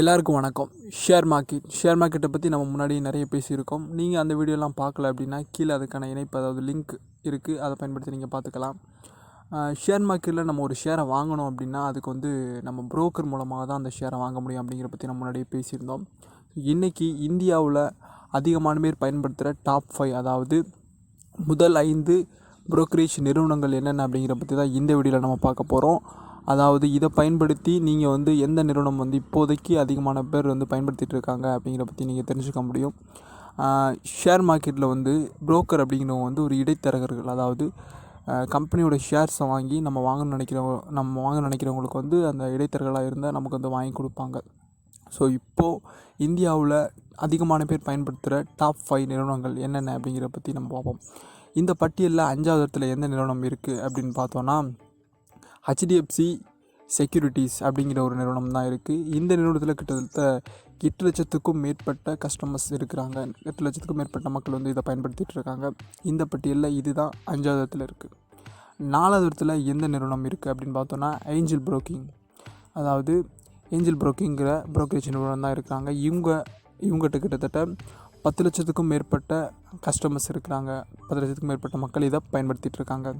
எல்லாருக்கும் வணக்கம். Share market share மார்க்கெட்டை பற்றி நம்ம முன்னாடி நிறைய பேசியிருக்கோம். நீங்கள் அந்த வீடியோலாம் பார்க்கல அப்படின்னா கீழே அதுக்கான இணைப்பு அதாவது லிங்க் இருக்குது அதை பயன்படுத்தி நீங்கள் பார்த்துக்கலாம். ஷேர் மார்க்கெட்டில் நம்ம ஒரு ஷேரை வாங்கணும் அப்படின்னா அதுக்கு வந்து நம்ம புரோக்கர் மூலமாக தான் அந்த ஷேரை வாங்க முடியும் அப்படிங்கிற பற்றி நம்ம முன்னாடியே பேசியிருந்தோம். இன்றைக்கி இந்தியாவில் அதிகமான பேர் பயன்படுத்துகிற டாப் ஃபைவ் அதாவது முதல் ஐந்து புரோக்கரேஜ் நிறுவனங்கள் என்னென்ன அப்படிங்கிற பற்றி தான் இந்த வீடியோவில் நம்ம பார்க்க போகிறோம் அதாவது இதை பயன்படுத்தி நீங்கள் வந்து எந்த நிறுவனம் வந்து இப்போதைக்கு அதிகமான பேர் வந்து பயன்படுத்திகிட்டு இருக்காங்க அப்படிங்கிற பற்றி நீங்கள் தெரிஞ்சுக்க முடியும். ஷேர் மார்க்கெட்டில் வந்து புரோக்கர் அப்படிங்கிறவங்க வந்து ஒரு இடைத்தரகர்கள். அதாவது கம்பெனியோட ஷேர்ஸை வாங்கி நம்ம வாங்கணும்னு நினைக்கிறவங்க நம்ம வாங்க நினைக்கிறவங்களுக்கு வந்து அந்த இடைத்தரகளாக இருந்தால் நமக்கு வந்து வாங்கி கொடுப்பாங்க. ஸோ இப்போது இந்தியாவில் அதிகமான பேர் பயன்படுத்துகிற டாப் ஃபைவ் நிறுவனங்கள் என்னென்ன அப்படிங்கிற பற்றி நம்ம பார்ப்போம். இந்த பட்டியலில் அஞ்சாவது இடத்துல எந்த நிறுவனம் இருக்குது அப்படின்னு பார்த்தோன்னா ஹெச்டிஎஃப்சி செக்யூரிட்டிஸ் அப்படிங்கிற ஒரு நிறுவனம் தான் இருக்குது இந்த நிறுவனத்தில் கிட்டத்தட்ட எட்டு லட்சத்துக்கும் மேற்பட்ட கஸ்டமர்ஸ் இருக்கிறாங்க. எட்டு லட்சத்துக்கும் மேற்பட்ட மக்கள் வந்து இதை பயன்படுத்திகிட்டு இருக்காங்க. இந்த பட்டியலில் இதுதான் அஞ்சாவது இடத்துல இருக்குது நாலாவது இடத்துல எந்த நிறுவனம் இருக்குது அப்படின்னு பார்த்தோன்னா ஏஞ்சல் புரோக்கிங் அதாவது ஏஞ்சல் புரோக்கிங்கிற புரோக்கரேஜ் நிறுவனம் தான் இருக்கிறாங்க. இவங்க இவங்ககிட்ட கிட்டத்தட்ட பத்து லட்சத்துக்கும் மேற்பட்ட கஸ்டமர்ஸ் இருக்கிறாங்க. பத்து லட்சத்துக்கும் மேற்பட்ட மக்கள் இதை பயன்படுத்திகிட்டு இருக்காங்க.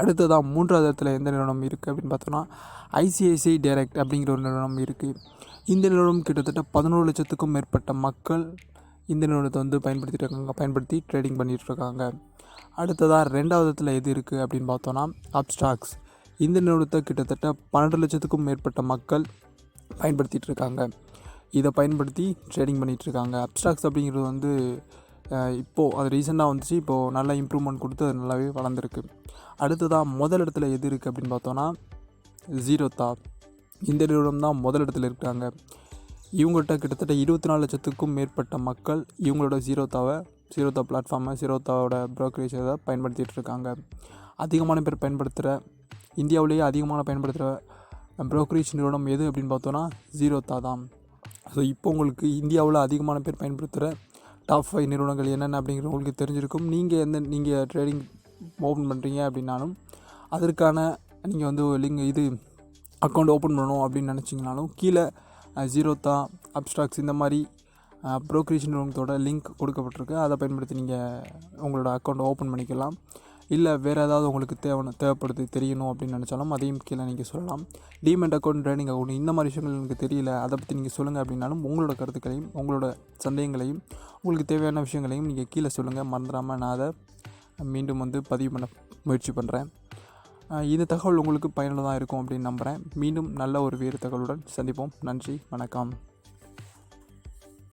அடுத்ததாக மூன்றாவது இடத்துல எந்த நிறுவனம் இருக்குது அப்படின்னு பார்த்தோன்னா ஐசிஐசிஐ டைரக்ட் அப்படிங்கிற ஒரு நிறுவனம் இருக்குது இந்த நிறுவனம் கிட்டத்தட்ட பதினோரு லட்சத்துக்கும் மேற்பட்ட மக்கள் இந்த நிறுவனத்தை வந்து பயன்படுத்திட்டு இருக்காங்க பயன்படுத்தி ட்ரேடிங் பண்ணிகிட்டு இருக்காங்க. அடுத்ததாக ரெண்டாவது இடத்துல எது இருக்குது அப்படின்னு பார்த்தோன்னா அப்ஸ்டாக்ஸ் இந்த நிறுவனத்தை கிட்டத்தட்ட பன்னெண்டு லட்சத்துக்கும் மேற்பட்ட மக்கள் பயன்படுத்திகிட்டு இருக்காங்க. இதை பயன்படுத்தி ட்ரேடிங் பண்ணிகிட்ருக்காங்க அப்ஸ்டாக்ஸ் அப்படிங்கிறது வந்து இப்போது அது ரீசெண்டாக வந்துச்சு. இப்போது நல்லா இம்ப்ரூவ்மெண்ட் கொடுத்து அது நல்லாவே வளர்ந்துருக்கு. அடுத்ததாக முதல் இடத்துல எது இருக்குது அப்படின்னு பார்த்தோன்னா ஜீரோத்தா இந்த நிறுவனம் தான் முதல் இடத்துல இருக்காங்க. இவங்கள்ட்ட கிட்டத்தட்ட இருபத்தி நாலு லட்சத்துக்கும் மேற்பட்ட மக்கள் இவங்களோட ஜீரோத்தாவை ஜீரோத்தா பிளாட்ஃபார்மை ஜீரோத்தாவோட ப்ரோக்கரேஜை பயன்படுத்திகிட்டு இருக்காங்க. அதிகமான பேர் பயன்படுத்துகிற இந்தியாவிலேயே அதிகமான பயன்படுத்துகிற ப்ரோக்கரேஜ் நிறுவனம் எது அப்படின்னு பார்த்தோன்னா ஜீரோத்தா தான். ஸோ இப்போ உங்களுக்கு இந்தியாவில் அதிகமான பேர் பயன்படுத்துகிற டாப் ஃபைவ் நிறுவனங்கள் என்னென்ன அப்படிங்கிற உங்களுக்கு தெரிஞ்சிருக்கும். நீங்கள் எந்த நீங்கள் ட்ரேடிங் ஓப்பன் பண்ணுறீங்க அப்படின்னாலும் அதற்கான நீங்கள் வந்து லிங்க் இது அக்கௌண்ட் ஓப்பன் பண்ணணும் அப்படின்னு நினச்சிங்கனாலும் கீழே ஜீரோத்தா அப்ஸ்டாக்ஸ் இந்த மாதிரி ப்ரோக்ரேஜ் நிறுவனத்தோட லிங்க் கொடுக்கப்பட்டிருக்கு. அதை பயன்படுத்தி நீங்கள் உங்களோட அக்கௌண்ட் ஓப்பன் பண்ணிக்கலாம். இல்லை வேறு ஏதாவது உங்களுக்கு தேவை தேவைப்படுது தெரியணும் அப்படின்னு நினச்சாலும் அதையும் கீழே நீங்கள் சொல்லலாம். டிமெண்ட் அக்கௌண்ட் ட்ரைனிங் அக்கௌண்ட் இந்த மாதிரி விஷயங்கள் எனக்கு தெரியல அதை பற்றி நீங்கள் சொல்லுங்கள் அப்படின்னாலும் உங்களோட கருத்துக்களையும் உங்களோட சந்தேகங்களையும் உங்களுக்கு தேவையான விஷயங்களையும் நீங்கள் கீழே சொல்லுங்கள் மறந்துடாமல் நான் அதை மீண்டும் வந்து பதிவு பண்ண முயற்சி பண்ணுறேன் இந்த தகவல் உங்களுக்கு பயனுள்ளதாக இருக்கும் அப்படின்னு நம்புகிறேன் மீண்டும் நல்ல ஒரு வேறு தகவலுடன் சந்திப்போம். நன்றி வணக்கம்.